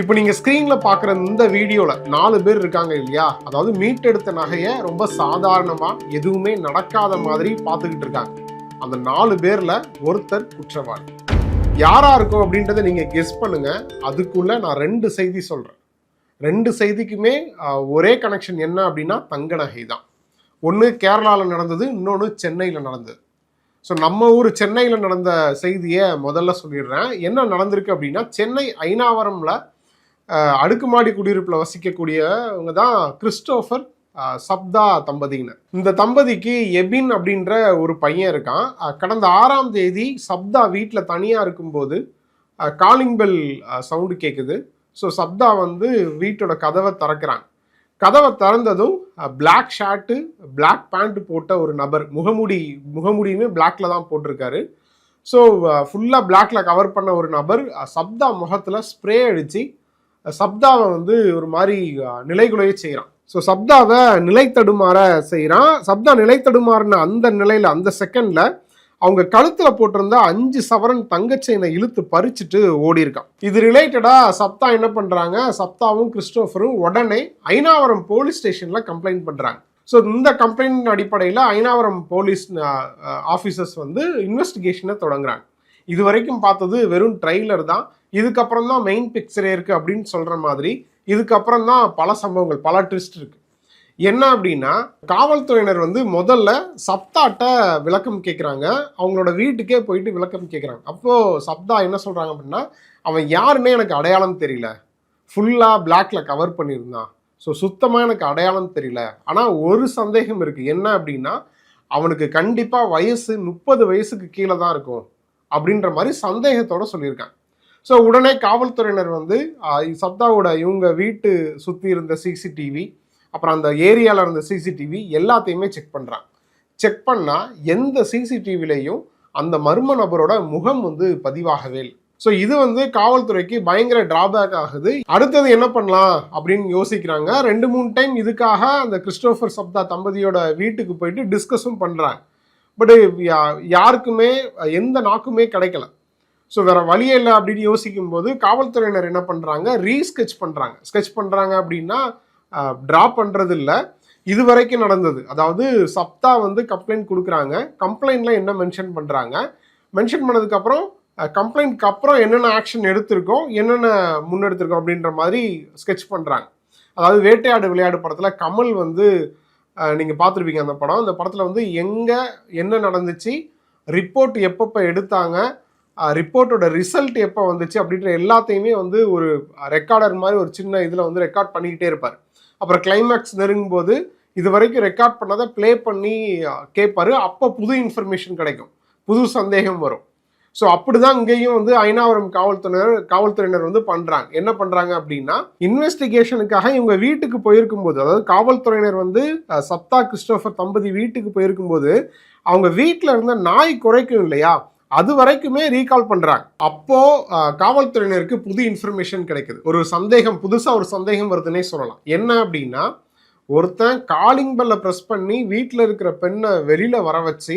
இப்போ நீங்க ஸ்க்ரீனில் பார்க்குற இந்த வீடியோல நாலு பேர் இருக்காங்க இல்லையா? அதாவது மீட்டெடுத்த நகையை ரொம்ப சாதாரணமா எதுவுமே நடக்காத மாதிரி பார்த்துக்கிட்டு இருக்காங்க. அந்த நாலு பேர்ல ஒருத்தர் குற்றவாளி. யாரா இருக்கும் அப்படின்றத நீங்க கெஸ் பண்ணுங்க. அதுக்குள்ள நான் ரெண்டு செய்தி சொல்றேன். ரெண்டு செய்திக்குமே ஒரே கனெக்ஷன் என்ன அப்படின்னா தங்க நகை தான். ஒன்று கேரளாவில் நடந்தது இன்னொன்று சென்னையில் நடந்தது. ஸோ நம்ம ஊர் சென்னையில் நடந்த செய்தியை முதல்ல சொல்லிடுறேன். என்ன நடந்திருக்கு அப்படின்னா சென்னை ஐநாவரம்ல அடுக்குமாடி குடியிருப்பில் வசிக்கக்கூடியவங்க தான் கிறிஸ்டோஃபர் சப்தா தம்பதியினர் இந்த தம்பதிக்கு எபின் அப்படின்ற ஒரு பையன் இருக்கான். கடந்த ஆறாம் தேதி சப்தா வீட்டில் தனியாக இருக்கும்போது காலிங் பெல் சவுண்டு கேட்குது ஸோ சப்தா வந்து வீட்டோட கதவை திறக்கிறாங்க கதவை திறந்ததும் பிளாக் ஷர்ட்டு பிளாக் பேண்ட் போட்ட ஒரு நபர் முகமுடி முகமுடியுமே பிளாக்ல தான் போட்டிருக்காரு. ஸோ ஃபுல்லாக பிளாக்ல கவர் பண்ண ஒரு நபர் சப்தா முகத்தில் ஸ்ப்ரே அடித்து சப்தாவை வந்து ஒரு மாதிரி நிலைகுலைய செய்கிறான். ஸோ சப்தாவை நிலை தடுமாற செய்கிறான். சப்தா நிலை தடுமாறின அந்த நிலையில் அந்த செகண்டில் அவங்க கழுத்தில் போட்டிருந்த அஞ்சு சவரன் தங்கச்செயினை இழுத்து பறிச்சுட்டு ஓடி இருக்கான் இது ரிலேட்டடாக சப்தா என்ன பண்ணுறாங்க சப்தாவும் கிறிஸ்டோஃபரும் உடனே ஐநாவரம் போலீஸ் ஸ்டேஷனில் கம்ப்ளைண்ட் பண்ணுறாங்க ஸோ இந்த கம்ப்ளைண்ட் அடிப்படையில் ஐநாவரம் போலீஸ் ஆஃபீஸர்ஸ் வந்து இன்வெஸ்டிகேஷனை தொடங்குறாங்க. இது வரைக்கும் பார்த்தது வெறும் ட்ரெய்லர் தான். இதுக்கப்புறம் தான் மெயின் பிக்சரே இருக்குது அப்படின்னு சொல்கிற மாதிரி இதுக்கப்புறம் தான் பல சம்பவங்கள் பல ட்விஸ்ட் இருக்குது என்ன அப்படின்னா காவல்துறையினர் வந்து முதல்ல சப்தாட்ட விளக்கம் கேட்குறாங்க அவங்களோட வீட்டுக்கே போயிட்டு விளக்கம் கேட்குறாங்க அப்போது சப்தா என்ன சொல்கிறாங்க அப்படின்னா அவன் யாருன்னே எனக்கு அடையாளம் தெரியல. ஃபுல்லாக பிளாக்ல கவர் பண்ணியிருந்தான். ஸோ சுத்தமாக எனக்கு அடையாளம் தெரியல. ஆனால் ஒரு சந்தேகம் இருக்குது என்ன அப்படின்னா அவனுக்கு கண்டிப்பாக வயசு முப்பது வயசுக்கு கீழே தான் இருக்கும். அப்படின்ற மாதிரி சந்தேகத்தோடு சொல்லியிருக்கான் ஸோ உடனே காவல்துறையினர் வந்து சப்தாவோட இவங்க வீட்டு சுற்றி இருந்த சிசிடிவி அப்புறம் அந்த ஏரியாவில் இருந்த சிசிடிவி எல்லாத்தையுமே செக் பண்ணுறாங்க செக் பண்ணால் எந்த சிசிடிவிலையும் அந்த மர்ம நபரோட முகம் வந்து பதிவாகவே இல்லை. ஸோ இது வந்து காவல்துறைக்கு பயங்கர டிராபேக் ஆகுது. அடுத்தது என்ன பண்ணலாம் அப்படின்னு யோசிக்கிறாங்க. ரெண்டு மூணு டைம் இதுக்காக அந்த கிறிஸ்டோஃபர் சப்தா தம்பதியோட வீட்டுக்கு போயிட்டு டிஸ்கஸும் பண்ணுறாங்க பட் யாருக்குமே எந்த நாக்குமே கிடைக்கல. ஸோ வேற வழியே இல்லை அப்படின்னு யோசிக்கும் போது காவல்துறையினர் என்ன பண்ணுறாங்க ரீஸ்கெச் பண்ணுறாங்க ஸ்கெச் பண்ணுறாங்க அப்படின்னா ட்ரா பண்ணுறது இல்லை இது வரைக்கும் நடந்தது. அதாவது சப்தா வந்து கம்ப்ளைண்ட் கொடுக்குறாங்க. கம்ப்ளைண்ட்ல என்ன மென்ஷன் பண்ணுறாங்க மென்ஷன் பண்ணதுக்கப்புறம் கம்ப்ளைண்ட்க்கு அப்புறம் என்னென்ன ஆக்ஷன் எடுத்திருக்கோம்? என்னென்ன முன்னெடுத்திருக்கோம்? அப்படின்ற மாதிரி ஸ்கெச் பண்ணுறாங்க அதாவது வேட்டையாடு விளையாடு படத்தில் கமல் வந்து நீங்கள் பார்த்துருப்பீங்க அந்த படம். அந்த படத்தில் வந்து எங்கே என்ன நடந்துச்சு? ரிப்போர்ட் எப்பப்போ எடுத்தாங்க? ரிப்போர்ட்டோட ரிசல்ட் எப்போ வந்துச்சு அப்படின்ற எல்லாத்தையுமே வந்து ஒரு ரெக்கார்டர் மாதிரி ஒரு சின்ன இதில் வந்து ரெக்கார்ட் பண்ணிக்கிட்டே இருப்பார். அப்புறம் கிளைமேக்ஸ் நெருங்கும் போது இது வரைக்கும் ரெக்கார்ட் பண்ணதை ப்ளே பண்ணி கேட்பாரு அப்போ புது இன்ஃபர்மேஷன் கிடைக்கும். புது சந்தேகம் வரும். ஸோ அப்படிதான் இங்கேயும் வந்து ஐநாவரம் காவல்துறையினர் காவல்துறையினர் வந்து பண்ணுறாங்க என்ன பண்ணுறாங்க அப்படின்னா இன்வெஸ்டிகேஷனுக்காக இவங்க வீட்டுக்கு போயிருக்கும் போது அதாவது காவல்துறையினர் வந்து சப்தா கிறிஸ்டோஃபர் தம்பதி வீட்டுக்கு போயிருக்கும்போது அவங்க வீட்டில் இருந்த நாய் குறைக்கும் இல்லையா? அது வரைக்குமே ரீகால் பண்றாங்க. அப்போ காவல்துறையினருக்கு புது இன்ஃபர்மேஷன் கிடைக்குது. ஒரு சந்தேகம் புதுசா ஒரு சந்தேகம் வருதுன்னே சொல்லலாம். என்ன அப்படின்னா ஒருத்தன் காலிங் பெல்ல ப்ரெஸ் பண்ணி வீட்டில் இருக்கிற பெண்ணை வெளியில வர வச்சு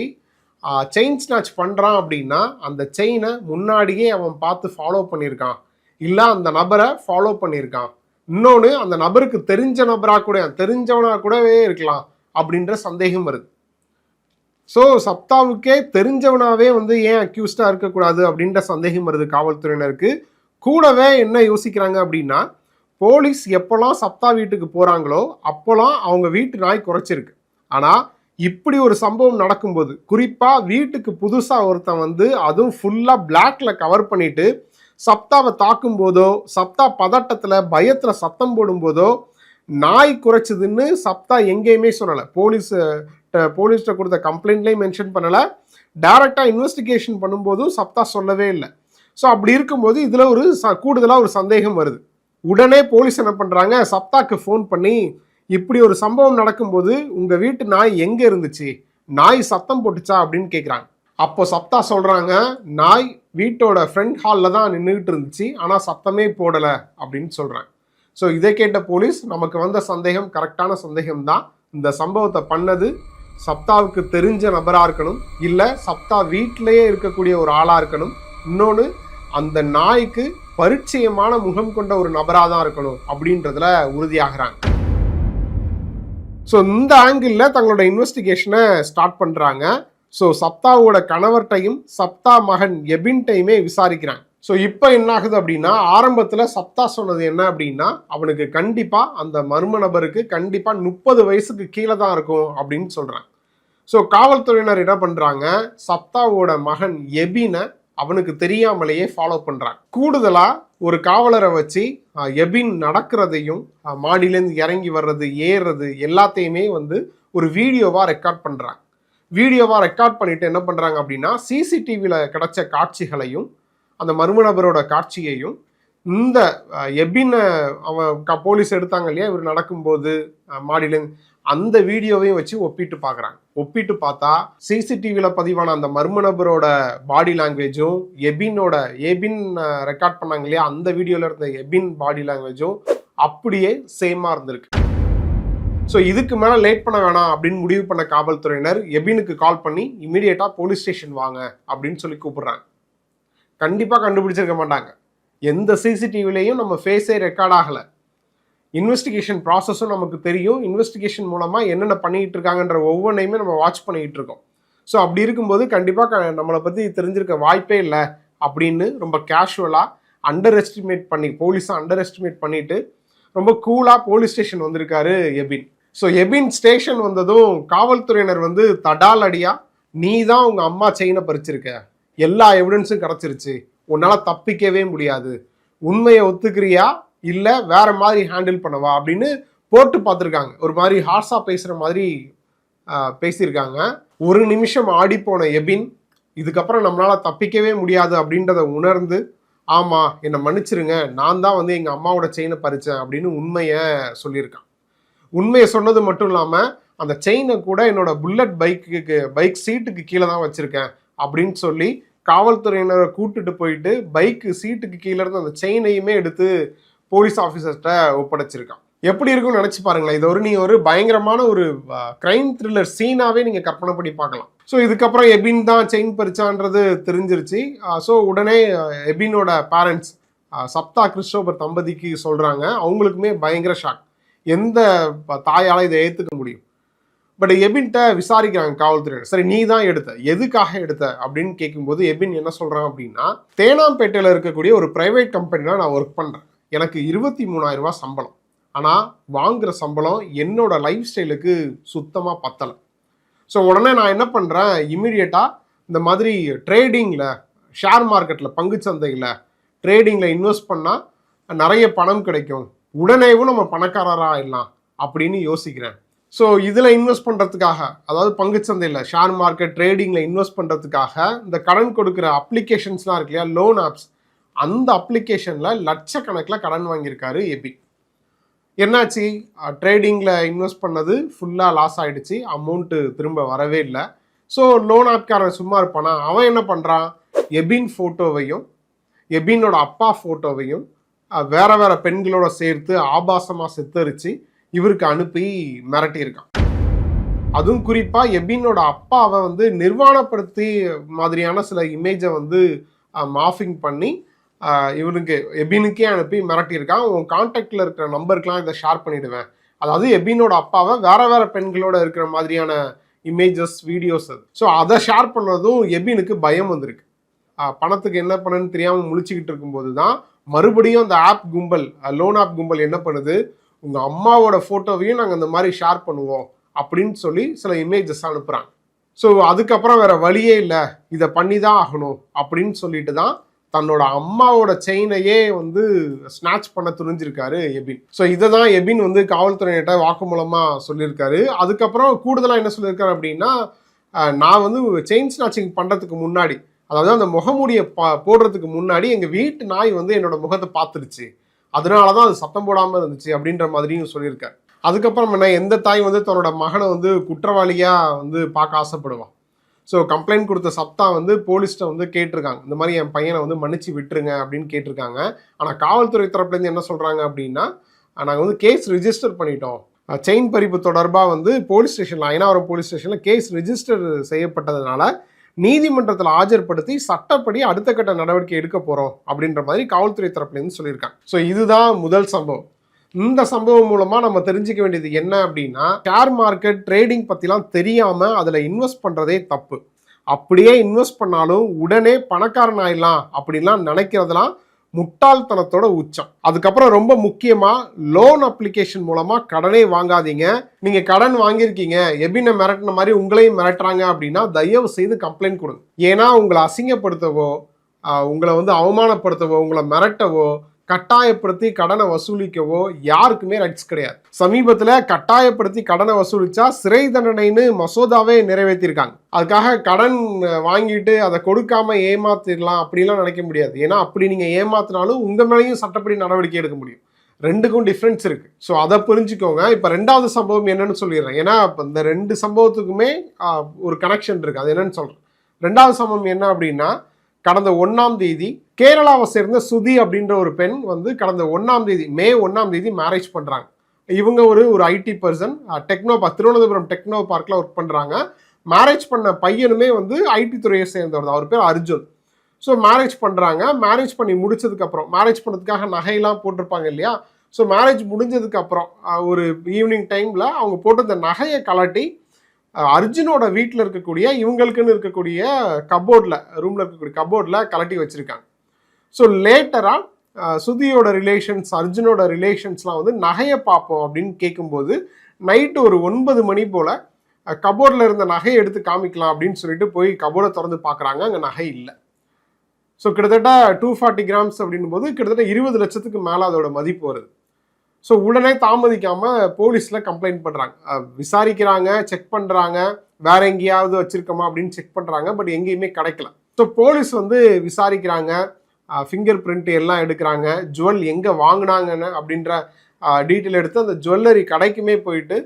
செயின் ஸ்நாச் பண்ணுறான் அப்படின்னா அந்த செயினை முன்னாடியே அவன் பார்த்து ஃபாலோ பண்ணியிருக்கான். இல்லை அந்த நபரை ஃபாலோ பண்ணியிருக்கான். இன்னொன்று அந்த நபருக்கு தெரிஞ்ச நபராக கூட தெரிஞ்சவனா கூடவே இருக்கலாம் அப்படின்ற சந்தேகம் வருது. ஸோ சப்தாவுக்கே தெரிஞ்சவனாவே வந்து ஏன் அக்யூஸ்டாக இருக்கக்கூடாது அப்படின்ற சந்தேகம் வருது காவல்துறையினருக்கு. கூடவே என்ன யோசிக்கிறாங்க அப்படின்னா போலீஸ் எப்போல்லாம் சப்தா வீட்டுக்கு போகிறாங்களோ அப்போல்லாம் அவங்க வீட்டு நாய் குறைச்சிருக்கு. ஆனால் இப்படி ஒரு சம்பவம் நடக்கும்போது குறிப்பாக வீட்டுக்கு புதுசாக ஒருத்தன் வந்து அதுவும் ஃபுல்லாக பிளாக்ல கவர் பண்ணிட்டு சப்தாவை தாக்கும் போதோ சப்தா பதட்டத்தில் பயத்தில் சத்தம் போடும்போதோ நாய் குறைச்சதுன்னு சப்தா எங்கேயுமே சொல்லலை. போலீஸ் போலீஸ்கிட்ட கொடுத்த கம்ப்ளைண்ட்லேயும் மென்ஷன் பண்ணலை. டேரெக்டாக இன்வெஸ்டிகேஷன் பண்ணும்போதும் சப்தா சொல்லவே இல்லை. ஸோ அப்படி இருக்கும்போது இதில் ஒரு ச கூடுதலாக ஒரு சந்தேகம் வருது. உடனே போலீஸ் என்ன பண்ணுறாங்க சப்தாக்கு ஃபோன் பண்ணி இப்படி ஒரு சம்பவம் நடக்கும்போது உங்கள் வீட்டு நாய் எங்கே இருந்துச்சு? நாய் சத்தம் போட்டுச்சா? அப்படின்னு கேட்குறாங்க அப்போ சப்தா சொல்கிறாங்க நாய் வீட்டோட ஃப்ரண்ட் ஹாலில் தான் நின்றுக்கிட்டு இருந்துச்சு ஆனால் சத்தமே போடலை அப்படின்னு சொல்கிறாங்க ஸோ இதை கேட்ட போலீஸ் நமக்கு வந்த சந்தேகம் கரெக்டான சந்தேகம் தான் இந்த சம்பவத்தை பண்ணது சப்தாவுக்கு தெரிஞ்ச நபராக இருக்கணும். இல்லை சப்தா வீட்டிலேயே இருக்கக்கூடிய ஒரு ஆளாக இருக்கணும். இன்னொன்று அந்த நாய்க்கு பரிச்சயமான முகம் கொண்ட ஒரு நபராக தான் இருக்கணும் அப்படின்றதுல உறுதியாகிறாங்க. ஸோ இந்த ஆங்கிளில் தங்களோட இன்வெஸ்டிகேஷனை ஸ்டார்ட் பண்ணுறாங்க ஸோ சப்தாவோட கணவர்டையும் சப்தா மகன் எபின்டையுமே விசாரிக்கிறாங்க. ஸோ இப்போ என்ன ஆகுது அப்படின்னா ஆரம்பத்தில் சப்தா சொன்னது என்ன அப்படின்னா அவனுக்கு கண்டிப்பாக அந்த மர்ம நபருக்கு கண்டிப்பாக முப்பது வயசுக்கு கீழே தான் இருக்கும் அப்படின்னு சொல்கிறேன் ஸோ காவல்துறையினர் என்ன பண்ணுறாங்க சப்தாவோட மகன் எபினை அவனுக்கு தெரியாமலேயே ஃபாலோ பண்ணுறாங்க கூடுதலாக ஒரு காவலரை வச்சு எபின் நடக்கிறதையும் மாடியிலேருந்து இறங்கி வர்றது ஏறுறது எல்லாத்தையுமே வந்து ஒரு வீடியோவாக ரெக்கார்ட் பண்ணுறாங்க வீடியோவாக ரெக்கார்ட் பண்ணிவிட்டு என்ன பண்ணுறாங்க அப்படின்னா சிசிடிவியில் கிடச்ச காட்சிகளையும் அந்த மர்ம நபரோட காட்சியையும் இந்த அஹ், எபினை அவன் க- போலீஸ் எடுத்தாங்க இல்லையா? இவர் நடக்கும்போது மாடியிலேருந்து அந்த வீடியோவையும் வச்சு ஒப்பிட்டு பார்க்குறாங்க. ஒப்பிட்டு பார்த்தா சிசிடிவியில் பதிவான அந்த மர்ம நபரோட பாடி லாங்குவேஜும் எபினோட எபின் ரெக்கார்ட் பண்ணாங்க இல்லையா? அந்த வீடியோவில் இருந்த எபின் பாடி லாங்குவேஜும் அப்படியே சேமாக இருந்திருக்கு. ஸோ இதுக்கு மேலே லேட் பண்ண வேணாம் அப்படின்னு முடிவு பண்ண காவல்துறையினர் எபினுக்கு கால் பண்ணி இமீடியட்டாக போலீஸ் ஸ்டேஷன் வாங்க அப்படின்னு சொல்லி கூப்பிடுறாங்க. கண்டிப்பாக கண்டுபிடிச்சிருக்க மாட்டாங்க. எந்த சிசிடிவிலையும் நம்ம ஃபேஸே ரெக்கார்ட் ஆகலை. இன்வெஸ்டிகேஷன் ப்ராசஸும் நமக்கு தெரியும். இன்வெஸ்டிகேஷன் மூலமாக என்னென்ன பண்ணிக்கிட்டு இருக்காங்கன்ற ஒவ்வொன்றையுமே நம்ம வாட்ச் பண்ணிக்கிட்டு இருக்கோம். ஸோ அப்படி இருக்கும்போது கண்டிப்பாக நம்மளை பற்றி தெரிஞ்சிருக்க வாய்ப்பே இல்லை அப்படின்னு ரொம்ப கேஷுவலாக அண்டர் எஸ்டிமேட் பண்ணி போலீஸை அண்டர் எஸ்டிமேட் பண்ணிட்டு ரொம்ப கூலாக போலீஸ் ஸ்டேஷன் வந்திருக்காரு எபின். ஸோ எபின் ஸ்டேஷன் வந்ததும் காவல்துறையினர் வந்து தடால் அடியா நீ தான் உங்கள் அம்மா செயினை பறிச்சிருக்க. எல்லா எவிடன்ஸும் கிடச்சிருச்சு உன்னால் தப்பிக்கவே முடியாது. உண்மையை ஒத்துக்கிறியா? இல்லை வேற மாதிரி ஹேண்டில் பண்ணவா அப்படின்னு போட்டு பார்த்துருக்காங்க. ஒரு மாதிரி ஹார்ஸாக பேசுகிற மாதிரி பேசியிருக்காங்க. ஒரு நிமிஷம் ஆடி போன எபின் இதுக்கப்புறம் நம்மளால் தப்பிக்கவே முடியாது அப்படின்றத உணர்ந்து ஆமாம் என்னை மன்னிச்சிருங்க நான் தான் வந்து எங்கள் அம்மாவோட செயினை பறித்தேன் அப்படின்னு உண்மையை சொல்லியிருக்கான். உண்மையை சொன்னது மட்டும் இல்லாமல் அந்த செயினை கூட என்னோட புல்லட் பைக்குக்கு பைக் சீட்டுக்கு கீழே தான் வச்சுருக்கேன் அப்படின்னு சொல்லி காவல்துறையினரை கூட்டுட்டு போயிட்டு பைக்கு சீட்டுக்கு கீழே இருந்து அந்த செயினையுமே எடுத்து போலீஸ் ஆஃபீஸர்கிட்ட ஒப்படைச்சிருக்கான். எப்படி இருக்கும்னு நினச்சி பாருங்களேன். இது ஒரு நீங்கள் ஒரு பயங்கரமான ஒரு கிரைம் த்ரில்லர் சீனாகவே நீங்கள் கற்பனை பண்ணி பார்க்கலாம். ஸோ இதுக்கப்புறம் எபின் தான் செயின் பறிச்சான்றது தெரிஞ்சிருச்சு. ஸோ உடனே எபினோட பேரண்ட்ஸ் சப்தா கிறிஸ்டோபர் தம்பதிக்கு சொல்கிறாங்க அவங்களுக்குமே பயங்கர ஷாக் எந்த தாயால் இதை ஏற்றுக்க முடியும்? பட் எபின்ட்ட விசாரிக்கிறாங்க காவல்துறையினர். சரி நீ தான் எடுத்த. எதுக்காக எடுத்த? அப்படின்னு கேட்கும்போது எபின் என்ன சொல்கிறான் அப்படின்னா தேனாம்பேட்டையில் இருக்கக்கூடிய ஒரு ப்ரைவேட் கம்பெனியில் நான் ஒர்க் பண்ணுறேன் எனக்கு இருபத்தி மூணாயிரம் ரூபாய் சம்பளம். ஆனால் வாங்குகிற சம்பளம் என்னோட லைஃப் ஸ்டைலுக்கு சுத்தமாக பத்தலை. ஸோ உடனே நான் என்ன பண்ணுறேன் இமீடியட்டாக இந்த மாதிரி ட்ரேடிங்கில் ஷேர் மார்க்கெட்டில் பங்குச்சந்தையில் ட்ரேடிங்கில் இன்வெஸ்ட் பண்ணால் நிறைய பணம் கிடைக்கும். உடனேவும் நம்ம பணக்காரராக ஆயிடலாம் அப்படின்னு யோசிக்கிறேன். ஸோ இதில் இன்வெஸ்ட் பண்ணுறதுக்காக அதாவது பங்குச்சந்தையில் ஷேர் மார்க்கெட் ட்ரேடிங்கில் இன்வெஸ்ட் பண்ணுறதுக்காக இந்த கடன் கொடுக்குற அப்ளிகேஷன்ஸ்லாம் இருக்கு இல்லையா? லோன் ஆப்ஸ் அந்த அப்ளிகேஷனில் லட்சக்கணக்கில் கடன் வாங்கியிருக்காரு எபி என்னாச்சு? ட்ரேடிங்கில் இன்வெஸ்ட் பண்ணது ஃபுல்லாக லாஸ் ஆகிடுச்சு அமௌண்ட்டு திரும்ப வரவே இல்லை. ஸோ லோன் ஆப்காரன் சும்மா இருப்பானா? அவன் என்ன பண்ணுறான் எபின் ஃபோட்டோவையும் எபினோட அப்பா ஃபோட்டோவையும் வேற வேற பெண்களோட சேர்த்து ஆபாசமாக சித்தரித்து இவருக்கு அனுப்பி மிரட்டியிருக்கான். அதுவும் குறிப்பாக எபினோட அப்பாவை வந்து நிர்வாணப்படுத்தி மாதிரியான சில இமேஜை வந்து மாஃபிங் பண்ணி இவனுக்கு எபினுக்கே அனுப்பி மிரட்டியிருக்கான். உன் கான்டாக்டில் இருக்கிற நம்பருக்கெலாம் இதை ஷேர் பண்ணிடுவேன். அதாவது எபினோட அப்பாவை வேற வேற பெண்களோட இருக்கிற மாதிரியான இமேஜஸ் வீடியோஸ் அது. ஸோ அதை ஷேர் பண்ணதும் எபினுக்கு பயம் வந்திருக்கு. பணத்துக்கு என்ன பண்ணுன்னு தெரியாமல் முழிச்சுக்கிட்டு இருக்கும்போது தான் மறுபடியும் அந்த ஆப் கும்பல் லோன் ஆப் கும்பல் என்ன பண்ணுது? உங்கள் அம்மாவோட ஃபோட்டோவையும் நாங்கள் இந்த மாதிரி ஷேர் பண்ணுவோம் அப்படின்னு சொல்லி சில இமேஜஸ் அனுப்புகிறாங்க ஸோ அதுக்கப்புறம் வேற வழியே இல்லை. இதை பண்ணி தான் ஆகணும் அப்படின்னு சொல்லிட்டு தான் தன்னோட அம்மாவோட செயினையே வந்து ஸ்நாச் பண்ண துணிஞ்சிருக்காரு எபின். ஸோ இதை தான் எபின் வந்து காவல்துறையிட்ட வாக்குமூலமாக சொல்லியிருக்காரு. அதுக்கப்புறம் கூடுதலாக என்ன சொல்லியிருக்காரு அப்படின்னா நான் வந்து செயின் ஸ்நாச்சிங் பண்ணுறதுக்கு முன்னாடி அதாவது அந்த முகமூடியை பா போடுறதுக்கு முன்னாடி எங்கள் வீட்டு நாய் வந்து என்னோட முகத்தை பார்த்துருச்சு. அதனால தான் அது சத்தம் போடாமல் இருந்துச்சு அப்படின்ற மாதிரியும் சொல்லியிருக்காரு. அதுக்கப்புறம் என்ன எந்த தாய் வந்து தன்னோட மகனை வந்து குற்றவாளியாக வந்து பார்க்க ஆசைப்படுவான் ஸோ கம்ப்ளைண்ட் கொடுத்த சப்தா வந்து போலீஸ்ட்ட வந்து கேட்டிருக்காங்க. இந்த மாதிரி என் பையனை வந்து மன்னிச்சு விட்டுருங்க அப்படின்னு கேட்டிருக்காங்க. ஆனால் காவல்துறை தரப்புலேருந்து என்ன சொல்கிறாங்க அப்படின்னா நாங்கள் வந்து கேஸ் ரிஜிஸ்டர் பண்ணிட்டோம். செயின் பறிப்பு தொடர்பாக வந்து போலீஸ் ஸ்டேஷனில் ஐநாவரம் போலீஸ் ஸ்டேஷனில் கேஸ் ரிஜிஸ்டர் செய்யப்பட்டதுனால நீதிமன்றத்தில் ஆஜர்படுத்தி சட்டப்படி அடுத்த கட்ட நடவடிக்கை எடுக்க போகிறோம் அப்படின்ற மாதிரி காவல்துறை தரப்புலேருந்து சொல்லியிருக்காங்க. ஸோ இதுதான் முதல் சம்பவம். இந்த சம்பவம் மூலமா நம்ம தெரிஞ்சுக்க வேண்டியது என்ன அப்படின்னா ஷேர் மார்க்கெட் ட்ரேடிங் பத்திலாம் தெரியாம அதுல இன்வெஸ்ட் பண்றதே தப்பு. அப்படியே இன்வெஸ்ட் பண்ணாலும் உடனே பணக்காரன் ஆயிடலாம் அப்படின்லாம் நினைக்கிறதுலாம் முட்டாள்தனத்தோட உச்சம். அதுக்கப்புறம் ரொம்ப முக்கியமா லோன் அப்ளிகேஷன் மூலமா கடனே வாங்காதீங்க. நீங்க கடன் வாங்கியிருக்கீங்க எபின மிரட்டின மாதிரி உங்களையும் மிரட்டுறாங்க அப்படின்னா தயவு செய்து கம்ப்ளைண்ட் கொடுங்க. ஏன்னா உங்களை அசிங்கப்படுத்தவோ உங்களை வந்து அவமானப்படுத்தவோ உங்களை மிரட்டவோ கட்டாயப்படுத்தி கடனை வசூலிக்கவோ யாருக்குமே ரைட்ஸ் கிடையாது. சமீபத்தில் கட்டாயப்படுத்தி கடனை வசூலிச்சா சிறை தண்டனைன்னு மசோதாவே நிறைவேற்றியிருக்காங்க அதுக்காக கடன் வாங்கிட்டு அதை கொடுக்காம ஏமாத்திடலாம் அப்படிலாம் நினைக்க முடியாது. ஏன்னா அப்படி நீங்கள் ஏமாத்தினாலும் உங்கள் மேலேயும் சட்டப்படி நடவடிக்கை எடுக்க முடியும். ரெண்டுக்கும் டிஃப்ரென்ஸ் இருக்கு. ஸோ அதை புரிஞ்சுக்கோங்க. இப்போ ரெண்டாவது சம்பவம் என்னன்னு சொல்லிடுறேன். ஏன்னா இப்போ இந்த ரெண்டு சம்பவத்துக்குமே ஒரு கனெக்ஷன் இருக்கு. அது என்னன்னு சொல்றேன். ரெண்டாவது சம்பவம் என்ன அப்படின்னா கடந்த ஒன்றாம் தேதி கேரளாவை சேர்ந்த சுதி அப்படின்ற ஒரு பெண் வந்து கடந்த ஒன்றாம் தேதி மே ஒன்றாம் தேதி மேரேஜ் பண்ணுறாங்க இவங்க ஒரு ஒரு IT person techno park Thiruvananthapuram techno பார்க்கில் ஒர்க் பண்ணுறாங்க மேரேஜ் பண்ண பையனுமே வந்து ஐடி துறையை சேர்ந்தவர் தான். அவர் பேர் அர்ஜுன். ஸோ மேரேஜ் பண்ணுறாங்க மேரேஜ் பண்ணி முடிச்சதுக்கப்புறம் மேரேஜ் பண்ணதுக்காக நகையெல்லாம் போட்டிருப்பாங்க இல்லையா? ஸோ மேரேஜ் முடிஞ்சதுக்கப்புறம் ஒரு ஈவினிங் டைமில் அவங்க போட்டிருந்த நகையை கலட்டி அர்ஜுனோட வீட்டில் இருக்கக்கூடிய இவங்களுக்குன்னு இருக்கக்கூடிய கபோர்டில் ரூமில் இருக்கக்கூடிய கபோர்டில் கலட்டி வச்சுருக்காங்க. ஸோ லேட்டராக சுதியோட ரிலேஷன்ஸ் அர்ஜுனோட ரிலேஷன்ஸ்லாம் வந்து நகையை பார்ப்போம் அப்படின்னு கேட்கும்போது நைட்டு ஒரு ஒன்பது மணி போல் கபோர்டில் இருந்த நகையை எடுத்து காமிக்கலாம் அப்படின்னு சொல்லிட்டு போய் கபோர்டை திறந்து பார்க்குறாங்க அங்கே நகை இல்லை. ஸோ கிட்டத்தட்ட டூ ஃபார்ட்டி கிராம்ஸ் அப்படின்னும் போது கிட்டத்தட்ட இருபது லட்சத்துக்கு மேலே அதோட மதிப்பு வருது. ஸோ உடனே தாமதிக்காமல் போலீஸில் கம்ப்ளைண்ட் பண்ணுறாங்க விசாரிக்கிறாங்க செக் பண்ணுறாங்க வேற எங்கேயாவது வச்சுருக்கோமா அப்படின்னு செக் பண்ணுறாங்க பட் எங்கேயுமே கிடைக்கல. ஸோ போலீஸ் வந்து விசாரிக்கிறாங்க ஃபிங்கர் பிரிண்ட் எல்லாம் எடுக்கிறாங்க ஜுவல் எங்கே வாங்கினாங்கன்னு அப்படின்ற டீட்டெயில் எடுத்து அந்த ஜுவல்லரி கடைக்குமே போயிட்டு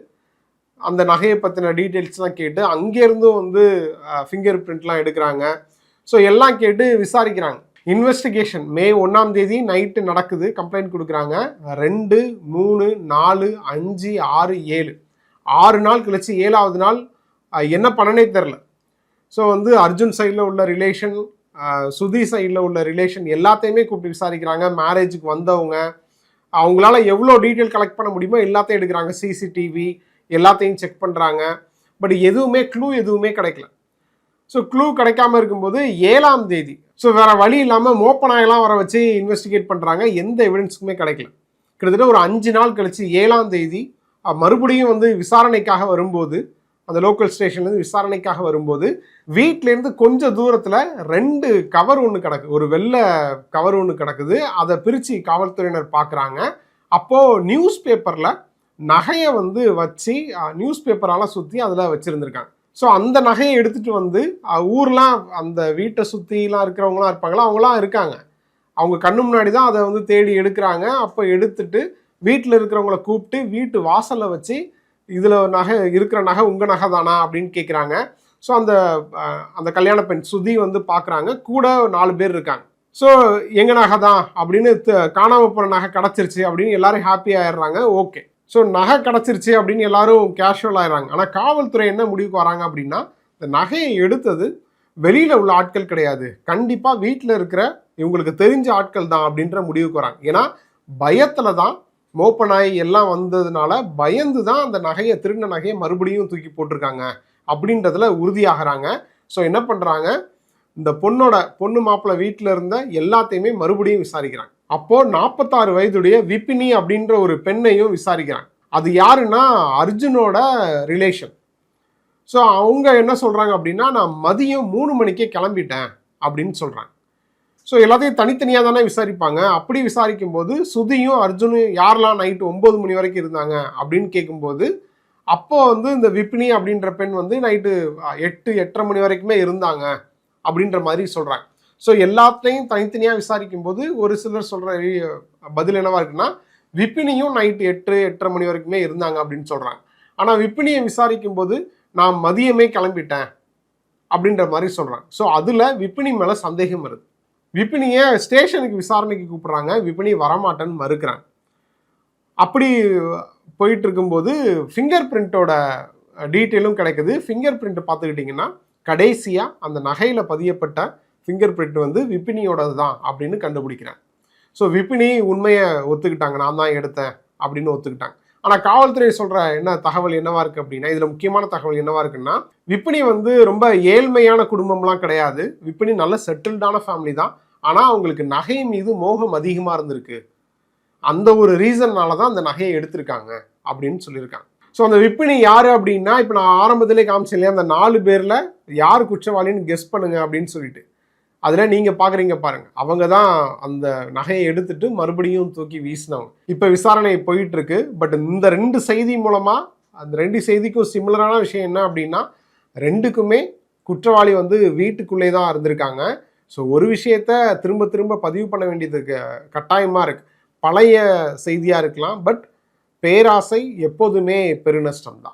அந்த நகையை பற்றின டீட்டெயில்ஸ்லாம் கேட்டு அங்கேருந்தும் வந்து ஃபிங்கர் பிரிண்ட்லாம் எடுக்கிறாங்க. ஸோ எல்லாம் கேட்டு விசாரிக்கிறாங்க. இன்வெஸ்டிகேஷன் மே ஒன்றாம் தேதி நைட்டு நடக்குது. கம்ப்ளைண்ட் கொடுக்குறாங்க. ரெண்டு மூணு நாலு அஞ்சு ஆறு ஏழு. ஆறு நாள் கழிச்சு ஏழாவது நாள் என்ன பண்ணனே தெரில. ஸோ வந்து அர்ஜுன் சைடில் உள்ள ரிலேஷன் சுதி சைடில் உள்ள ரிலேஷன் எல்லாத்தையுமே கூப்பிட்டு விசாரிக்கிறாங்க. மேரேஜுக்கு வந்தவங்க அவங்களால எவ்வளோ டீட்டெயில் கலெக்ட் பண்ண முடியுமோ எல்லாத்தையும் எடுக்கிறாங்க. சிசிடிவி எல்லாத்தையும் செக் பண்ணுறாங்க பட் எதுவுமே க்ளூ எதுவுமே கிடைக்கல. ஸோ க்ளூ கிடைக்காம இருக்கும்போது ஏழாம் தேதி ஸோ வேற வழி இல்லாமல் மோப்பனாயெல்லாம் வர வச்சு இன்வெஸ்டிகேட் பண்ணுறாங்க எந்த எவிடன்ஸுக்குமே கிடைக்கல. கிட்டத்தட்ட ஒரு அஞ்சு நாள் கழிச்சு ஏழாம் தேதி மறுபடியும் வந்து விசாரணைக்காக வரும்போது அந்த லோக்கல் ஸ்டேஷன்லேருந்து விசாரணைக்காக வரும்போது வீட்டிலேருந்து கொஞ்சம் தூரத்தில் ரெண்டு கவர் ஒன்று கிடக்கு. ஒரு வெள்ளை கவர் ஒன்று கிடக்குது. அதை பிரித்து காவல்துறையினர் பார்க்குறாங்க அப்போது நியூஸ் பேப்பரில் நகையை வந்து வச்சு நியூஸ் பேப்பரால் சுற்றி அதில் வச்சுருந்துருக்காங்க. ஸோ அந்த நகையை எடுத்துகிட்டு வந்து ஊர்லாம் அந்த வீட்டை சுற்றிலாம் இருக்கிறவங்களாம் இருப்பாங்களா? அவங்களாம் இருக்காங்க. அவங்க கண்ணு முன்னாடி தான் அதை வந்து தேடி எடுக்கிறாங்க. அப்போ எடுத்துட்டு வீட்டில் இருக்கிறவங்கள கூப்பிட்டு வீட்டு வாசலில் வச்சு இதில் நகை இருக்கிற நகை உங்கள் நகை தானா? அப்படின்னு கேட்குறாங்க ஸோ அந்த அந்த கல்யாண பெண் சுதி வந்து பார்க்குறாங்க கூட நாலு பேர் இருக்காங்க. ஸோ எங்கள் நகை தான்? அப்படின்னு த- போகிற நகை கிடச்சிருச்சு அப்படின்னு எல்லாரும் ஹாப்பி ஆயிடுறாங்க. ஓகே ஸோ நகை கிடச்சிருச்சு அப்படின்னு எல்லாரும் கேஷுவல் ஆயிடுறாங்க. ஆனால் காவல்துறை என்ன முடிவுக்கு வராங்க அப்படின்னா இந்த நகையை எடுத்தது வெளியில் உள்ள ஆட்கள் கிடையாது. கண்டிப்பாக வீட்டில் இருக்கிற இவங்களுக்கு தெரிஞ்ச ஆட்கள் தான் அப்படின்ற முடிவுக்கு வராங்க. ஏன்னா பயத்தில் தான் மோப்ப நாய் எல்லாம் வந்ததுனால பயந்து தான் அந்த நகையை திருடின நகையை மறுபடியும் தூக்கி போட்டிருக்காங்க அப்படின்றதுல உறுதியாகிறாங்க. ஸோ என்ன பண்ணுறாங்க இந்த பொண்ணோட பொண்ணு மாப்பிள்ளை வீட்டில் இருந்த எல்லாத்தையுமே மறுபடியும் விசாரிக்கிறாங்க. அப்போ நாற்பத்தாறு வயதுடைய விபினி அப்படின்ற ஒரு பெண்ணையும் விசாரிக்கிறாங்க. அது யாருன்னா அர்ஜுனோட ரிலேஷன் ஸோ அவங்க என்ன சொல்கிறாங்க அப்படின்னா நான் மதியம் மூணு மணிக்கே கிளம்பிட்டேன் அப்படின்னு சொல்கிறாங்க ஸோ எல்லாத்தையும் தனித்தனியாக தானே விசாரிப்பாங்க. அப்படி விசாரிக்கும் போது சுதியும் அர்ஜுனும் யாரெல்லாம் நைட்டு ஒம்பது மணி வரைக்கும் இருந்தாங்க அப்படின்னு கேட்கும்போது அப்போ வந்து இந்த விபினி அப்படின்ற பெண் வந்து நைட்டு எட்டு எட்டரை மணி வரைக்குமே இருந்தாங்க அப்படின்ற மாதிரி சொல்கிறாங்க ஸோ எல்லாத்தையும் தனித்தனியாக விசாரிக்கும் போது ஒரு சிலர் சொல்கிற பதில் என்னவா இருக்குன்னா விப்பினியும் நைட்டு எட்டு எட்டரை மணி வரைக்குமே இருந்தாங்க அப்படின்னு சொல்கிறாங்க ஆனால் விப்பினியை விசாரிக்கும் போது நான் மதியமே கிளம்பிட்டேன் அப்படின்ற மாதிரி சொல்கிறேன் ஸோ அதில் விப்பினி மேலே சந்தேகம் வருது. விப்பினியை ஸ்டேஷனுக்கு விசாரணைக்கு கூப்பிட்றாங்க. விப்பினி வரமாட்டேன்னு மறுக்கிறாங்க. அப்படி போயிட்டு இருக்கும்போது ஃபிங்கர் பிரிண்ட்டோட டீட்டெயிலும் கிடைக்குது. ஃபிங்கர் பிரிண்ட் பார்த்துக்கிட்டிங்கன்னா கடைசியாக அந்த நகையில் பதியப்பட்ட ஃபிங்கர் பிரிண்ட் வந்து விபினியோடது தான் அப்படின்னு கண்டுபிடிக்கிறாங்க. ஸோ விபினி உண்மையை ஒத்துக்கிட்டாங்க. நான் தான் எடுத்தேன் அப்படின்னு ஒத்துக்கிட்டாங்க. ஆனால் காவல்துறை சொல்கிற என்ன தகவல் என்னவா இருக்குது அப்படின்னா இதில் முக்கியமான தகவல் என்னவா இருக்குன்னா விபினி வந்து ரொம்ப ஏழ்மையான குடும்பம்லாம் கிடையாது. விபினி நல்ல செட்டில்டான ஃபேமிலி தான். ஆனால் அவங்களுக்கு நகை மீது மோகம் அதிகமாக இருந்திருக்கு. அந்த ஒரு ரீசன்னால தான் அந்த நகையை எடுத்திருக்காங்க அப்படின்னு சொல்லியிருக்காங்க. ஸோ அந்த விப்பினி யார் அப்படின்னா இப்போ நான் ஆரம்பத்திலே காமிச்சேன் இல்லையா அந்த நாலு பேரில் யார் குற்றவாளின்னு கெஸ் பண்ணுங்க அப்படின்னு சொல்லிட்டு. அதில் நீங்கள் பார்க்குறீங்க பாருங்கள் அவங்க தான் அந்த நகையை எடுத்துட்டு மறுபடியும் தூக்கி வீசினவங்க. இப்போ விசாரணை போயிட்டுருக்கு. பட் இந்த ரெண்டு செய்தி மூலமாக அந்த ரெண்டு செய்திக்கும் சிமிலரான விஷயம் என்ன அப்படின்னா ரெண்டுக்குமே குற்றவாளி வந்து வீட்டுக்குள்ளே தான் இருந்திருக்காங்க. ஸோ ஒரு விஷயத்த திரும்ப திரும்ப பதிவு பண்ண வேண்டியது கட்டாயமாக இருக்கு. பழைய செய்தியாக இருக்கலாம். பட் பேராசை எப்போதுமே பெருநஷ்டம் தான்